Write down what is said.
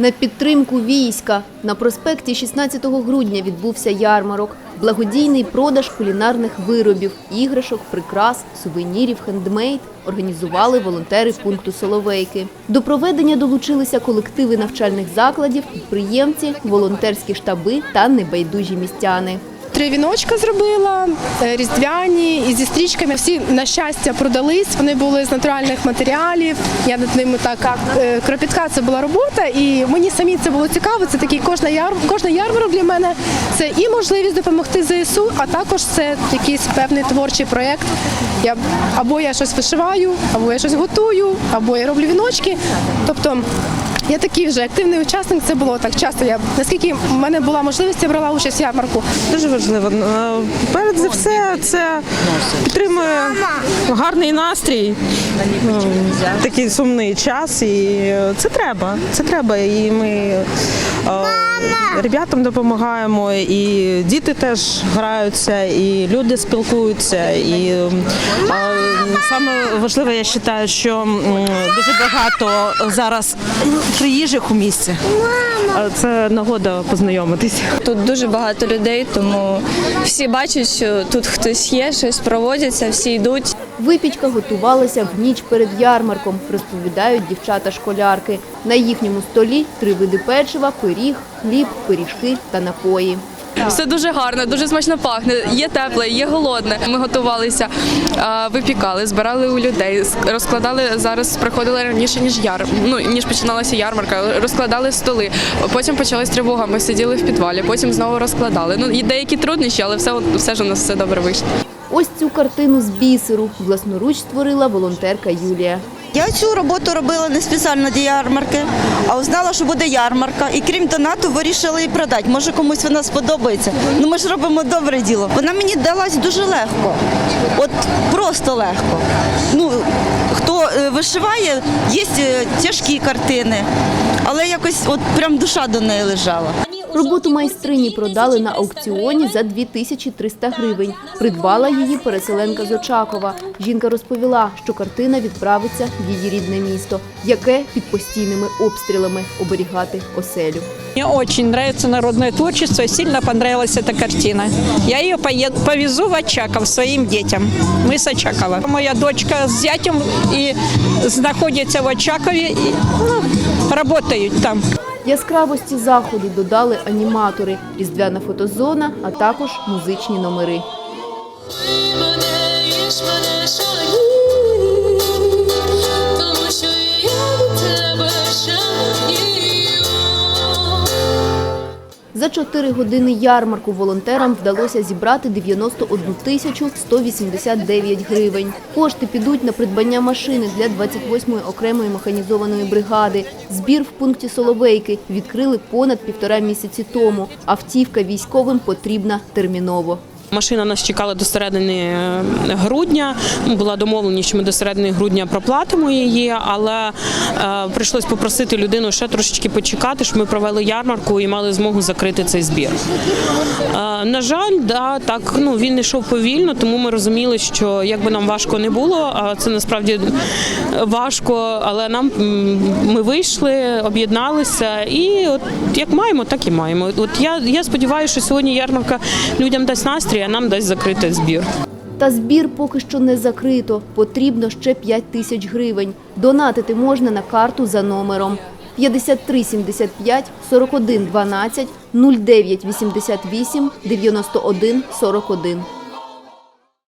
На підтримку війська на проспекті 16 грудня відбувся ярмарок. Благодійний продаж кулінарних виробів, іграшок, прикрас, сувенірів, хендмейд організували волонтери пункту Соловейки. До проведення долучилися колективи навчальних закладів, підприємці, волонтерські штаби та небайдужі містяни. Три віночка зробила, е, різдвяні і зі стрічками. Всі на щастя продались. Вони були з натуральних матеріалів. Я над ними так е, кропітка. Це була робота, і мені самі це було цікаво. Це такий кожна яр, кожна ярмарок для мене. Це і можливість допомогти ЗСУ, а також це якийсь певний творчий проєкт. Або я щось вишиваю, або я щось готую, або я роблю віночки. Тобто. Я такий вже активний учасник. Це було так часто. Я наскільки в мене була можливість, я брала участь в ярмарку. Дуже важливо. Е, Перед за все це підтримує гарний настрій, ну, такий сумний час. І це треба. Це треба. І ми е, ребятам допомагаємо, і діти теж граються, і люди спілкуються. І е, саме важливе, я вважаю, що дуже багато зараз приїжджих у місті. Е, Це нагода познайомитись. Тут дуже багато людей, тому всі бачать, що тут хтось є, щось проводяться, всі йдуть. Випічка готувалася в ніч перед ярмарком, розповідають дівчата-школярки. На їхньому столі три види печива, пиріг, хліб, пиріжки та напої. Все дуже гарно, дуже смачно пахне. Є тепле, є голодне. Ми готувалися, випікали, збирали у людей, розкладали зараз. Приходили раніше ніж яр. Ну ніж починалася ярмарка. Розкладали столи. Потім почалась тривога. Ми сиділи в підвалі. Потім знову розкладали. Ну і деякі труднощі, але все все ж у нас все добре вийшло. Ось цю картину з бісеру власноруч створила волонтерка Юлія. Я цю роботу робила не спеціально для ярмарки, а узнала, що буде ярмарка. І крім донату, вирішила її продати. Може комусь вона сподобається. Ну ми ж робимо добре діло. Вона мені далась дуже легко, от просто легко. Ну хто е, вишиває, є е, тяжкі картини, але якось от прям душа до неї лежала. Роботу майстрині продали на аукціоні за 2300 гривень. Придбала її переселенка з Очакова. Жінка розповіла, що картина відправиться в її рідне місто, яке під постійними обстрілами оберігати оселю. Мне очень нравится народное творчество, сильно понравилась эта картина. Я ее повезу в Очаков своим детям. Мы с Очакова. Моя дочка с зятем и находится в Очакове, и ну, работают там. Яскравості заходу додали аніматори, різдвяна фотозона, а також музичні номери. За 4 години ярмарку волонтерам вдалося зібрати 91 тисячу 189 гривень. Кошти підуть на придбання машини для 28-ї окремої механізованої бригади. Збір в пункті Соловейки відкрили понад півтора місяці тому. Автівка військовим потрібна терміново. Машина нас чекала до середини е, грудня. Була домовленість, що ми до середини грудня проплатимо її, але е, прийшлось попросити людину ще трошечки почекати, щоб ми провели ярмарку і мали змогу закрити цей збір. Е, на жаль, да, так ну він йшов повільно, тому ми розуміли, що як би нам важко не було, а це насправді важко, але нам ми вийшли, об'єдналися, і от як маємо, так і маємо. От я, я сподіваюся, що сьогодні ярмарка людям дасть настрій, а нам дасть закрити збір. Та збір поки що не закрито. Потрібно ще 5 тисяч гривень. Донатити можна на карту за номером 53 75 41 12 09 88 91 41.